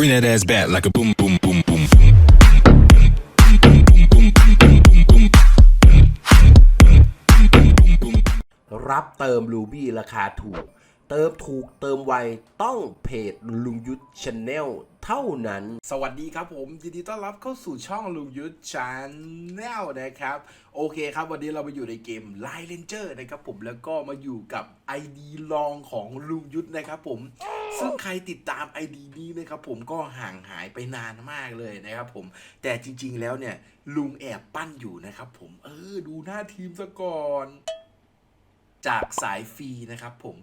Bring that ass back like a boom, boom, boom, boom. รับเติมรูบี้ราคาถูก เติมถูกเติมไวต้องเพจลุงยุทธชาแนลเท่านั้น สวัสดีครับผมยินดีต้อนรับเข้าสู่ช่องลุงยุทธชาแนลนะครับ โอเคครับ วันนี้เรามาอยู่ในเกม Line Ranger นะครับผมแล้วก็มาอยู่กับ ID ลองของลุงยุทธนะครับผม ซึ่งใครติดตาม ID นี้นะครับผมก็ห่างหายไปนานมากเลยนะครับผมแต่จริง ๆ แล้วเนี่ยลุงแอบปั้นอยู่นะครับผมเออดูหน้าทีมซะก่อนจากสายฟรีนะครับผม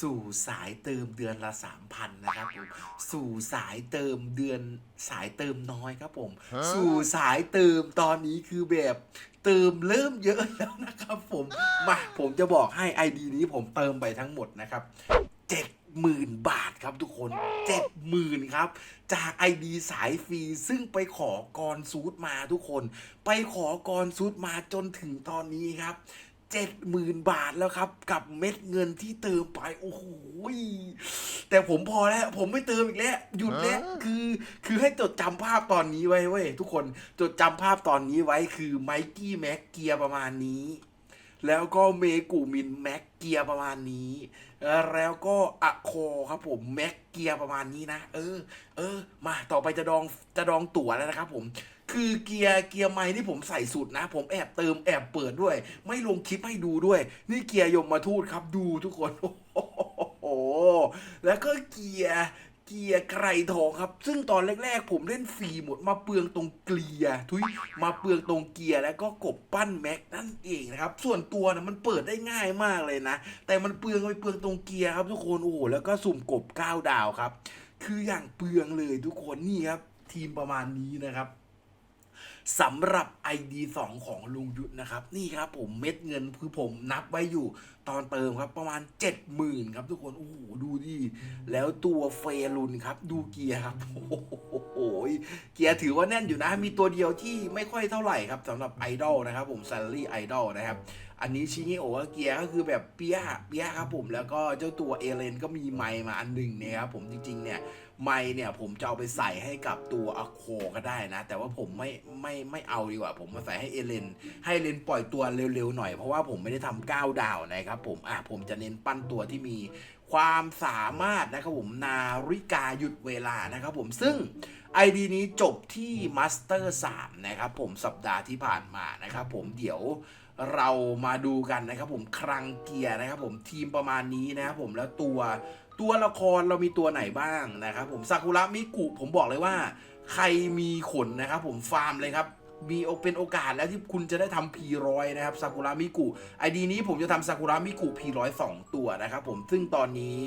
สู่สายเติมเดือนละ 3,000 นะครับผมสู่สายเติมเดือนสายเติมน้อยครับผม สู่สายเติมตอนนี้คือแบบเติมเริ่มเยอะแล้วนะครับผมมาผมจะบอกให้ ID นี้ผมเติมไปทั้งหมดนะครับเจ็ด หมื่นบาทครับทุกคนเจ็ดหมื่นครับ จากไอดีสายฟรี ซึ่งไปขอกรซูดมาทุกคน ไปขอกรซูดมาจนถึงตอนนี้ครับเจ็ดหมื่นบาทแล้วครับ กับเม็ดเงินที่เติมไป โอ้โหยแต่ผมพอแล้ว ผมไม่เติมอีกแล้ว หยุดแล้ว คือ คือให้จดจำภาพตอนนี้ไว้เว้ยทุกคน จดจำภาพตอนนี้ไว้คือไมกี้แม็กเกียร์ประมาณนี้ แล้วก็เมกูมินแม็กเกียประมาณนี้ แล้วก็อะโคครับผมแม็กเกียประมาณนี้นะ เออ เออ มาต่อไปจะดองจะดองตั๋วแล้วนะครับผมคือเกียร์เกียร์ไม้ที่ผมใส่สุดนะ ผมแอบเติมแอบเปิดด้วย ไม่ลงคลิปให้ดูด้วย นี่เกียร์ยมมาทูตครับดูทุกคนโอ้โหแล้วก็เกียร์ เกียร์ไกรทองครับ ซึ่งตอนแรกๆ ผมเล่นฟรีหมดมาเปลืองตรงเกียร์ทุยมาเปลืองตรงเกียร์แล้วก็กบปั้นแม็กนั่นเองนะครับ ส่วนตัวนะมันเปิดได้ง่ายมากเลยนะ แต่มันเปลืองไปเปลืองตรงเกียร์ครับทุกคนโอ้โหแล้วก็สุ่มกบก้าวดาวครับ คืออย่างเปลืองเลยทุกคนนี่ครับ ทีมประมาณนี้นะครับ สำหรับ ID 2 ของลุงยุทธนะครับ นี่ครับผมเม็ดเงินคือผมนับไว้อยู่ตอนเติมครับประมาณ 70,000 ครับทุกคน โอ้โห ดูดิแล้วตัวเฟรุนครับ ดูเกียร์ครับ โอ้โห เกียร์ถือว่าแน่นอยู่นะ มีตัวเดียวที่ไม่ค่อยเท่าไหร่ครับสำหรับไอดอลนะครับผม s ซ l รี่ไอดอลนะครับ อันนี้ชิงิโอวาเกียร์ก็คือแบบเปียะเปียะครับผมแล้วก็เจ้าตัวเอเลนก็มีไมมาอันหนึ่งเนี่ยครับผมจริงๆเนี่ย ไมค์เนี่ยผมจะเอาไปใส่ให้กับตัวอโคก็ได้นะ แต่ว่าผมไม่ไม่ไม่เอาดีกว่า ผมมาใส่ให้เอเลน ให้เอเลนปล่อยตัวเร็วๆหน่อยเพราะว่าผมไม่ได้ทำก้าวดาวนะครับผมอะผมจะเน้นปั้นตัวที่มีความสามารถนะครับผมนาริกาหยุดเวลานะครับผมซึ่ง ID นี้จบที่มาสเตอร์3นะครับผมสัปดาห์ที่ผ่านมานะครับผมเดี๋ยวเรามาดูกันนะครับผมครังเกียร์นะครับผมทีมประมาณนี้นะครับผมแล้วตัว ตัวละครเรามีตัวไหนบ้างนะครับผมซากุระมิกุผมบอกเลยว่า ใครมีขนนะครับผมฟาร์มเลยครับมีเป็นโอกาสแล้วที่คุณจะได้ทำพีร้อยนะครับซากุระมิกุไอดีนี้ผมจะทำซากุระมิกุพีร้อยสองตัวนะครับผมซึ่งตอนนี้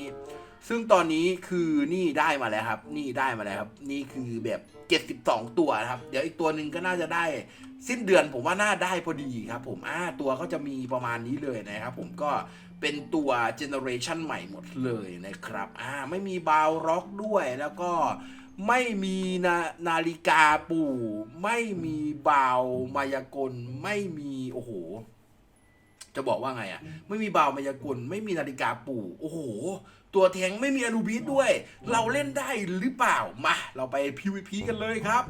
ซึ่งตอนนี้คือนี่ได้มาแล้วครับ นี่ได้มาแล้วครับ นี่คือแบบ 72 ตัวนะครับ เดี๋ยวอีกตัวหนึ่งก็น่าจะได้ สิ้นเดือนผมว่าน่าได้พอดีครับ ผมอ่าตัวก็จะมีประมาณนี้เลยนะครับ ผมก็ เป็นตัวเจเนอเรชันใหม่หมดเลยนะครับอ่าไม่มีบาวร็อกด้วยแล้วก็ไม่มีนานาฬิกาปู่ ไม่มีบาวมายากล ไม่มี โอ้โห จะบอกว่าไงอะ ไม่มีบาวมายากลไม่มีนาฬิกาปู่ โอ้โห ตัวแทงไม่มีอนุบิสด้วย เราเล่นได้หรือเปล่า มา เราไป PVP กันเลยครับ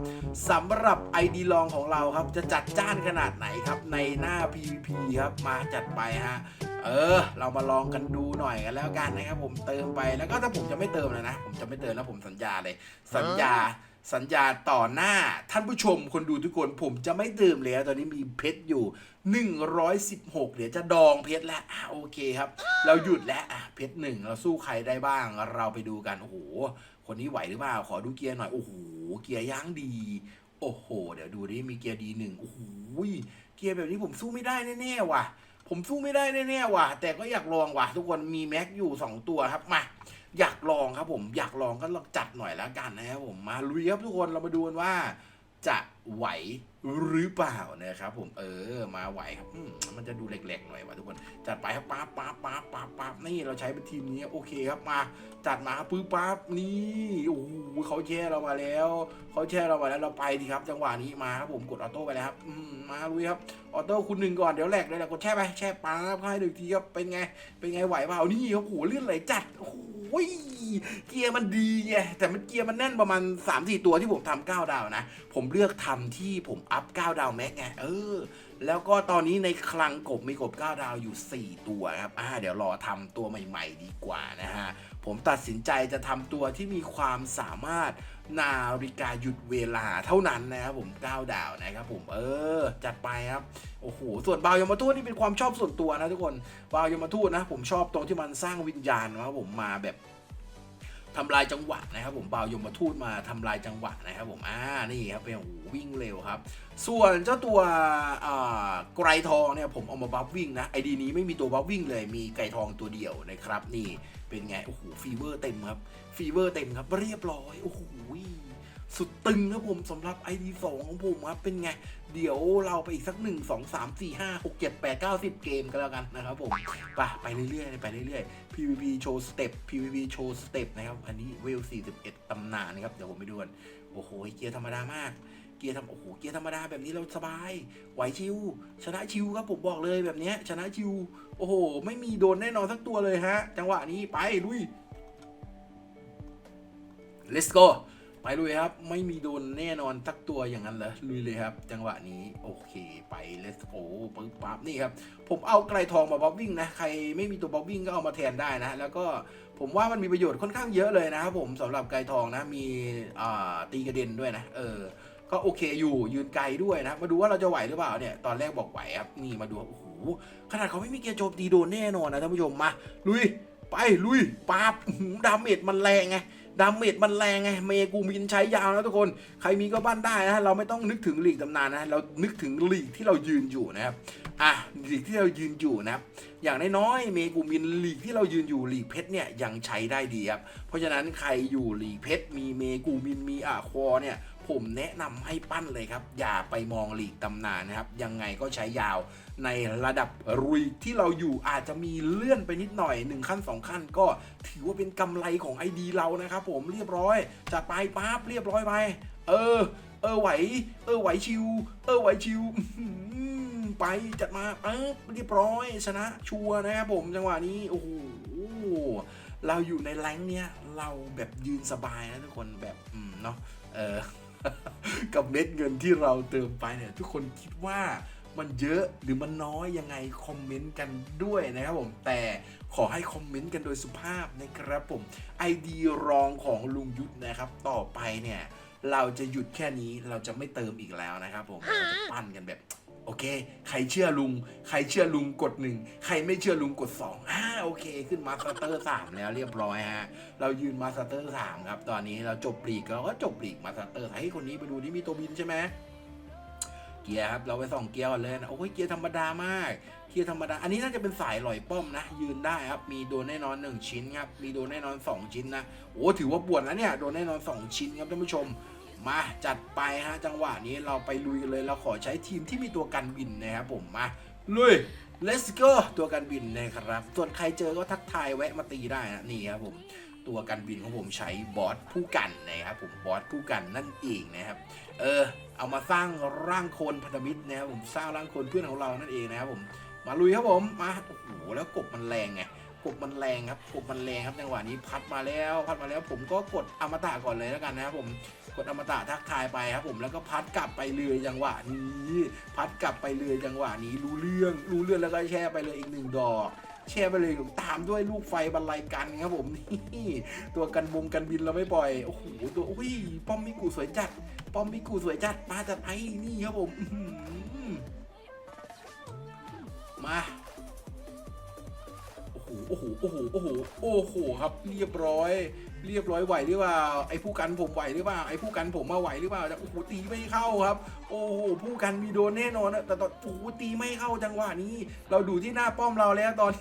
สำหรับ ID ลองของเราครับ จะจัดจ้านขนาดไหนครับในหน้า PVP ครับ มาจัดไปฮะเออ เรามาลองกันดูหน่อยกันแล้วกันนะครับผมเติมไปแล้วก็ถ้าผมจะไม่เติมเลยนะ ผมจะไม่เติมแล้วผมสัญญาเลย สัญญา สัญญาต่อหน้าท่านผู้ชมคนดูทุกคนผมจะไม่ดื่มแล้ว ตอนนี้มีเพชรอยู่ 116เดี๋ยวจะดองเพชรแล้วอะโอเคครับ เราหยุดแล้วเพชรหนึ่งเราสู้ใครได้บ้างเราไปดูกัน โอ้โห คนนี้ไหวหรือเปล่า ขอดูเกียร์หน่อย โอ้โห เกียร์ย่างดี โอ้โห เดี๋ยวดูดิมีเกียร์ดีหนึ่งโอ้โหเกียร์แบบนี้ผมสู้ไม่ได้แน่ๆว่ะ ผมสู้ไม่ได้แน่ๆว่ะ แต่ก็อยากลองว่ะ ทุกคนมีแม็กอยู่ 2 ตัวครับมา อยากลองครับผมอยากลองก็ลองจัดหน่อยแล้วกันนะครับผมมาลุยครับทุกคนเรามาดูกันว่า จะไหวหรือเปล่านะครับผมเออมาไหวครับมันจะดูแหลกๆหน่อยวะทุกคนจัดไปครับป๊าบป๊าบป๊าบป๊าบป๊าบนี่เราใช้เป็นทีมนี้โอเคครับมา จัดมาปื้อปั๊บนี่โอ้โหเขาแช่เรามาแล้วเขาแช่เรามาแล้วเราไปดีครับ จังหวะนี้มาครับผมกดออโต้ไปแล้วครับมาลุยครับออโต้คุณหนึ่งก่อนเดี๋ยวแหลกเลยแหละกดแช่ไปแช่ปั๊บให้หนึ่งทีครับเป็นไงเป็นไงไหวเปล่านี่โอ้โหเลื่อนไหลจัดโอ้โห เกียร์มันดีไงแต่มันเกียร์มันแน่นประมาณ 3 4 ตัวที่ผมทำ9ดาวนะ ผมเลือกทำที่ผมอัพ 9 ดาวแม็กไงเออ แล้วก็ตอนนี้ในคลังกบมีกบ 9 ดาวอยู่ 4 ตัวครับอ่าเดี๋ยวรอทำตัวใหม่ ๆ ดีกว่านะฮะ ผมตัดสินใจจะทำตัวที่มีความสามารถนาฬิกาหยุดเวลาเท่านั้นนะครับผม 9 ดาวนะครับผม เออ จัดไปครับ โอ้โห ส่วนบาวยมาทูตนี่เป็นความชอบส่วนตัวนะทุกคน บาวยมาทูตนะ ผมชอบตรงที่มันสร้างวิญญาณนะครับผมมาแบบทำลายจังหวะนะครับผมบาวยมทูตมาทำลายจังหวะนะครับผมอ่านี่ครับเป็นโอ้โห วิ่งเร็วครับ ส่วนเจ้าตัวไกรทองเนี่ยผมเอามาบัฟวิ่งนะไอดีนี้ไม่มีตัวบัฟวิ่งเลยมีไก่ทองตัวเดียวนะครับ นี่เป็นไงโอ้โหฟีเวอร์เต็มครับฟีเวอร์เต็มครับเรียบร้อยโอ้โหสุดตึงครับผมสำหรับ ID 2 ของผมครับเป็นไง เดี๋ยวเราไปอีกสัก 1 2 3 4 5 6 7 8 9 10 เกมกันแล้วกันนะครับผมไปไปเรื่อยๆ ไปเรื่อยๆ PVP โชว์สเต็ป PVP โชว์สเต็ปนะครับ อันนี้เวล 41 ตำนานนะครับ เดี๋ยวผมไปดูกัน โอ้โหเกียร์ธรรมดามาก เกียร์ทำโอ้โหเกียร์ธรรมดาแบบนี้เราสบาย ไหวชิว ชนะชิวครับผมบอกเลยแบบนี้ชนะชิว โอ้โห ไม่มีโดนแน่นอนสักตัวเลยฮะ จังหวะนี้ไปลุย let's go ไปลุยครับ ไม่มีโดนแน่นอนสักตัวอย่างนั้นเหรอลุยเลยครับ จังหวะนี้โอเคไป let's go ปึ๊บปั๊บนี่ครับ ผมเอาไกลทองมาบ๊อบวิ่งนะใครไม่มีตัวบ๊อบวิ่งก็เอามาแทนได้นะ แล้วก็ผมว่ามันมีประโยชน์ค่อนข้างเยอะเลยนะครับผมสำหรับไกลทองนะมีตีกระเด็นด้วยนะเออ ก็โอเคอยู่ยืนไกลด้วยนะ มาดูว่าเราจะไหวหรือเปล่าเนี่ย ตอนแรกบอกไหวครับนี่มาดูโอ้โหขนาดเขาไม่มีเกียร์โจมตีโดนแน่นอนนะท่านผู้ชมมาลุยไปลุยปั๊บดาเมจมันแรงไงดาเมจมันแรงไงเมกูมินใช้ยาวนะทุกคน ใครมีก็บ้านได้นะเราไม่ต้องนึกถึงลีกตำนานนะเรานึกถึงลีกที่เรายืนอยู่นะครับอะลีกที่เรายืนอยู่นะครับอย่างน้อยๆเมกูมินลีกที่เรายืนอยู่ลีกเพชรเนี่ยยังใช้ได้ดีครับ เพราะฉะนั้นใครอยู่ลีกเพชรมีเมกูมินมีอาควอเนี่ยผมแนะนำให้ปั้นเลยครับ อย่าไปมองลีกตำนานนะครับ ยังไงก็ใช้ยาวในระดับรุยที่เราอยู่อาจจะมีเลื่อนไปนิดหน่อยหนึ่งขั้นสองขั้น ก็ถือว่าเป็นกำไรของไอดีเรานะครับผมเรียบร้อยจัดไปปั๊บเรียบร้อยไป เออ เออไหว เออไหวชิว เออไหวชิวไปจัดมาปั๊บเรียบร้อยชนะชัวร์นะครับผมจังหวะนี้โอ้โหเราอยู่ในแรงเนี้ยเราแบบยืนสบายนะทุกคนแบบเนาะเออกับเม็ดเงินที่เราเติมไปเนี่ยทุกคนคิดว่ามันเยอะหรือมันน้อยยังไงคอมเมนต์กันด้วยนะครับผมแต่ขอให้คอมเมนต์กันโดยสุภาพนะครับผม ID รองของลุงยุทธนะครับ ต่อไปเนี่ย เราจะหยุดแค่นี้เราจะไม่เติมอีกแล้วนะครับผมเราจะปั้นกันแบบโอเค ใครเชื่อลุง ใครเชื่อลุงกดหนึ่ง ใครไม่เชื่อลุงกดสองอ่าโอเค ขึ้นมาสเตอร์สามแล้วเรียบร้อยฮะ เรายืนมาสเตอร์สามครับ ตอนนี้เราจบปลีกเราก็จบปลีกมาสเตอร์ ให้ยคนนี้ไปดูที่มีตัวบินใช่ไหม เกียร์ครับ เราไปส่องเกียร์ก่อนเลยนะโอ้ยเกียร์ธรรมดามาก เกียร์ธรรมดา อันนี้น่าจะเป็นสายลอยป้อมนะ ยืนได้ครับ มีโดนแน่นอน 1 ชิ้นครับ มีโดนแน่นอน 2 ชิ้นนะ โอ้ถือว่าปวดแล้วเนี่ย โดนแน่นอน 2 ชิ้นครับท่านผู้ชม มาจัดไปฮะ จังหวะนี้เราไปลุยกันเลย เราขอใช้ทีมที่มีตัวกันบินนะครับผม มาลุย let's go ตัวกันบินนะครับ ส่วนใครเจอก็ทักทายแวะมาตีได้นะ นี่ครับผม ตัวกันบินของผมใช้บอสผู้กันนะครับผมบอสผู้กันนั่นเองนะครับเออเอามาสร้างร่างโคลนพันธมิตรนะครับผมสร้างร่างโคลนเพื่อนของเรานั่นเองนะครับผมมาลุยครับผมมาโอ้โหแล้วกบมันแรงไงกบมันแรงครับกบมันแรงครับจังหวะนี้พัดมาแล้วพัดมาแล้วผมก็กดอมตะก่อนเลยแล้วกันนะครับผมกดอมตะทักทายไปครับผมแล้วก็พัดกลับไปเลยจังหวะนี้ พัดกลับไปเลยจังหวะนี้รู้เรื่องรู้เรื่องแล้วก็แช่ไปเลยอีกหนึ่งดอก แช่ไปเลยตามด้วยลูกไฟบรรลัยกันครับผมนี่ตัวกันบงกันบินเราไม่ปล่อยโอ้โหตัวอุ้ยป้อมมิกูสวยจัด ป้อมมิกูสวยจัดมาจัดไอ้นี่ครับผมมา โอ้โหโอ้โหโอ้โหโอ้โหครับ เรียบร้อย เรียบร้อยไหวหรือเปล่าไอ้ผู้กันผมไหวหรือเปล่าไอ้ผู้กันผมมาไหวหรือเปล่าโอ้โหตีไม่เข้าครับ โอ้โหผู้กันมีโดนแน่นอนนะแต่ตอนโอ้โหตีไม่เข้าจังหวะนี้ เราดูที่หน้าป้อมเราแล้วตอน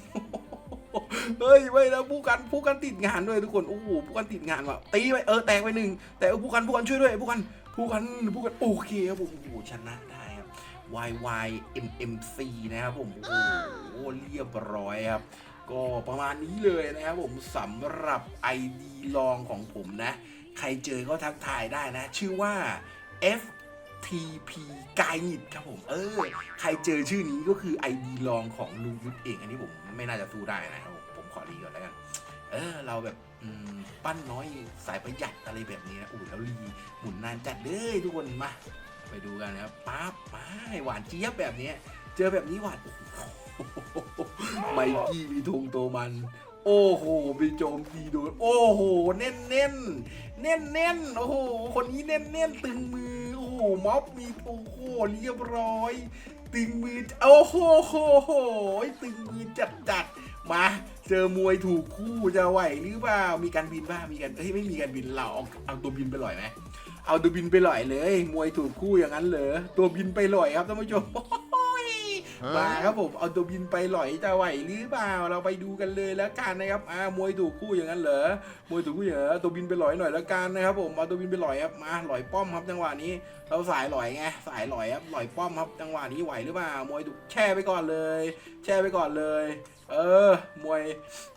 เฮ้ยไม่แล้วผู้กันผู้กันติดงานด้วยทุกคนโอ้โหผู้กันติดงานว่ะตีไปเออแตกไปหนึ่งแต่เออผู้กันผู้กันช่วยด้วยผู้กันผู้กันผู้กันโอเคครับผมโอ้โหชนะได้ครับ YY MMC นะครับผมโอ้โหเรียบร้อยครับ ก็ประมาณนี้เลยนะครับผมสำหรับ ID ลองของผมนะ ใครเจอก็ทักทายได้นะ ชื่อว่า FTP กายนิดครับผม เออ ใครเจอชื่อนี้ก็คือ ID ลองของลุงยุทธเอง อันนี้ผมไม่น่าจะสู้ได้นะครับผมผมขอรีก่อนแล้วกัน เออ เราแบบปั้นน้อยสายประหยัดอะไรแบบนี้นะอุ้ยแล้วรีหมุนนานจัดเลยทุกคนมาไปดูกันนะครับปั๊บไปหวานเจี๊ยบแบบนี้ เจอแบบนี้หวานโอ้โห ไมกี้มีธงโตมัน โอ้โหไปโจมตีโดนโอ้โห เน้นเน้นเน้นเน้นโอ้โห คนนี้เน้นเน้นตึงมือ โอ้โห ม็อบมีโอ้โหเรียบร้อย ตึงมือ โอ้โหโหโหตึงมือจัดจัดมาเจอมวยถูกคู่จะไหวหรือเปล่า มีการบินบ้างมีการเฮ้ยไม่มีการบินเราเอาเอาตัวบินไปลอยไหมเอาตัวบินไปลอยเลย มวยถูกคู่อย่างนั้นเหรอ ตัวบินไปลอยครับท่านผู้ชม มาครับผมเอาตัวบินไปลอยจะไหวหรือเปล่าเราไปดูกันเลยแล้วกันนะครับอ่ามวยถูกคู่อย่างนั้นเหรอมวยถูกคู่อย่างนั้นเหรอตัวบินไปลอยหน่อยแล้วกันนะครับผมเอาตัวบินไปลอยครับมาลอยป้อมครับจังหวะนี้ เราสายลอยไงสายลอยครับลอยป้อมครับจังหวะนี้ไหวหรือเปล่ามวยถูกแช่ไปก่อนเลย แช่ไปก่อนเลย เออมวย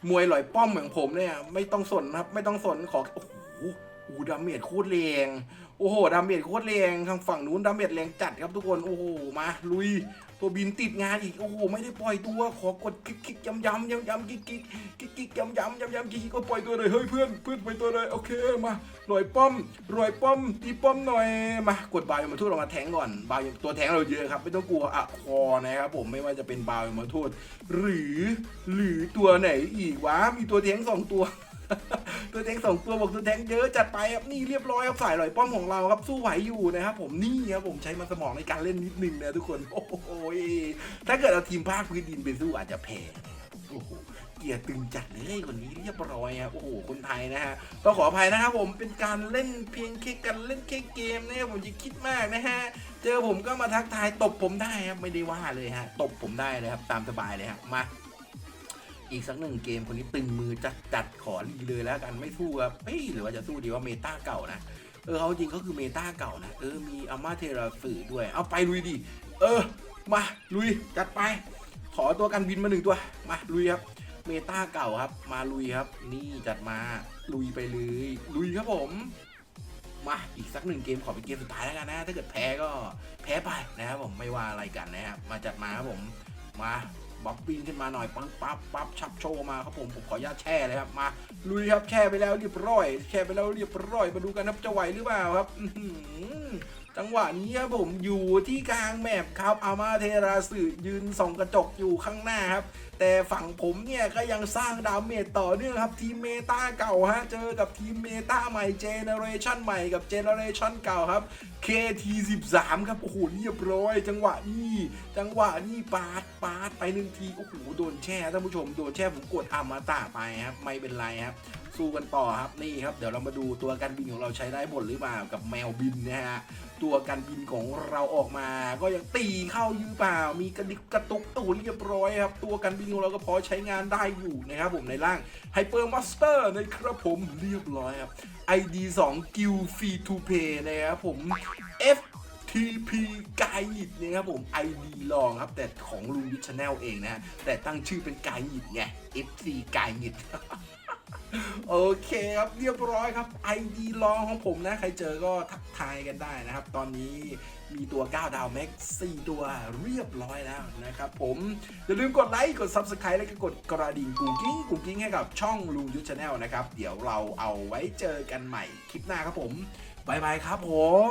มวยลอยป้อมอย่างผมเนี่ยไม่ต้องสนครับไม่ต้องสนขอโอ้โห โอ้ดาเมจโคตรแรงโอ้โหดาเมจโคตรแรงทางฝั่งนู้นดาเมจแรงจัดครับทุกคน โอ้โห มา ลุย ตัวบินติดงานอีก โอ้โห ไม่ได้ปล่อยตัว ขอกดคลิกคลิกย้ำย้ำย้ำย้ำกิ๊กกิ๊กกิ๊กกิ๊กย้ำย้ำย้ำย้ำกิ๊กกิ๊กก็ปล่อยตัวเลย เฮ้ยเพื่อน เพื่อนปล่อยตัวเลย โอเค มาลอยป้อมลอยป้อม ตีป้อมหน่อย มา กดบาวยมาทูตออกมาแทงก่อน บาวตัวแทงเราเยอะครับ ไม่ต้องกลัวอะคอนะครับผม ไม่ว่าจะเป็นบาวยมาทูตหรือ หรือตัวไหนอีกวะ มีตัวแทงสองตัว ตัวแทงสองตัวบอกตัวแทงเยอะจัดไปครับนี่เรียบร้อยครับสายลอยป้อมของเราครับสู้ไหวอยู่นะครับผมนี่ครับผมใช้มันสมองในการเล่นนิดนึงนะทุกคนโอ้โหถ้าเกิดเอาทีมภาคพื้นดินไปสู้อาจจะแพ้โอ้โหเกียร์ตึงจัดเลยคนนี้เรียบร้อยครับโอ้โหคนไทยนะฮะต้องขออภัยนะครับผมเป็นการเล่นเพียงแค่การเล่นแค่เกมนะครับผมจะคิดมากนะฮะเจอผมก็มาทักทายตบผมได้ครับไม่ได้ว่าเลยฮะตบผมได้เลยครับตามสบายเลยครับมา อีกสักหนึ่งเกมคนนี้ตึงมือจัดจัดขอรีเลยแล้วกันไม่สู้ครับเฮ้ยหรือว่าจะสู้ดีว่าเมตาเก่านะเออเขาจริงก็คือเมตาเก่านะเออมีอามาเทราสื่อด้วย เอาไปลุยดิเออ มาลุยจัดไป ขอตัวกันบินมาหนึ่งตัวมาลุยครับเมตาเก่าครับ มาลุยครับ นี่จัดมาลุยไปเลยลุยครับผมมาอีกสักหนึ่งเกมขอเป็นเกมสุดท้ายแล้วกันนะ ถ้าเกิดแพ้ก็แพ้ไปนะครับผมไม่ว่าอะไรกันนะครับมาจัดมาครับผมมา บ๊อบบินขึ้นมาหน่อยปังปั๊บปั๊บชับโชว์มาครับผมผมขออนุญาตแช่เลยครับมาลุยครับแช่ไปแล้วเรียบร้อย แช่ไปแล้วเรียบร้อยมาดูกันครับจะไหวหรือเปล่าครับ จังหวะนี้ครับผมอยู่ที่กลางแมปครับอามาเทราสึยืนส่องกระจกอยู่ข้างหน้าครับ แต่ฝั่งผมเนี่ยก็ยังสร้างดาเมจต่อเนื่องครับ ทีมเมตาเก่าฮะ เจอกับทีมเมตาใหม่เจเนเรชันใหม่กับเจเนเรชันเก่าครับ KT13 ครับ โอ้โหเรียบร้อย จังหวะนี้จังหวะนี้ปาดปาดไปหนึ่งที โอ้โห โดนแช่ท่านผู้ชม โดนแช่ผมกดอามาตะไปครับ ไม่เป็นไรครับสู้กันต่อครับนี่ครับ เดี๋ยวเรามาดูตัวการบินของเราใช้ได้หมดหรือเปล่ากับแมวบินนะฮะ ตัวการบินของเราออกมา ก็ยังตีเข้ายือเปล่า มีกระดิกกระตุกตัวเรียบร้อยครับ ตัวการบินของเราก็พอใช้งานได้อยู่นะครับผมในร่างไฮเปอร์มาสเตอร์นะครับผมเรียบร้อยครับ ID 2 g u i l Free to Pay นะครับผม FTP กายหยิดนะครับผม ID ลองครับ แต่ของลุงวิชแนลเองนะ แต่ตั้งชื่อเป็นกายหยิดไง FC กายหยิด โอเคครับเรียบร้อยครับ ID ลองของผมนะ ใครเจอก็ทักทายกันได้นะครับ ตอนนี้มีตัว 9 ดาวแม็ก4ตัวเรียบร้อยแล้วนะครับผม อย่าลืมกดไลค์ กด Subscribe แล้วก็กดกระดิ่งกุ้งกิ้งกุ้งกิ้งให้กับช่องลุงยุทธชาแนลนะครับ เดี๋ยวเราเอาไว้เจอกันใหม่คลิปหน้าครับผมบายบายครับผม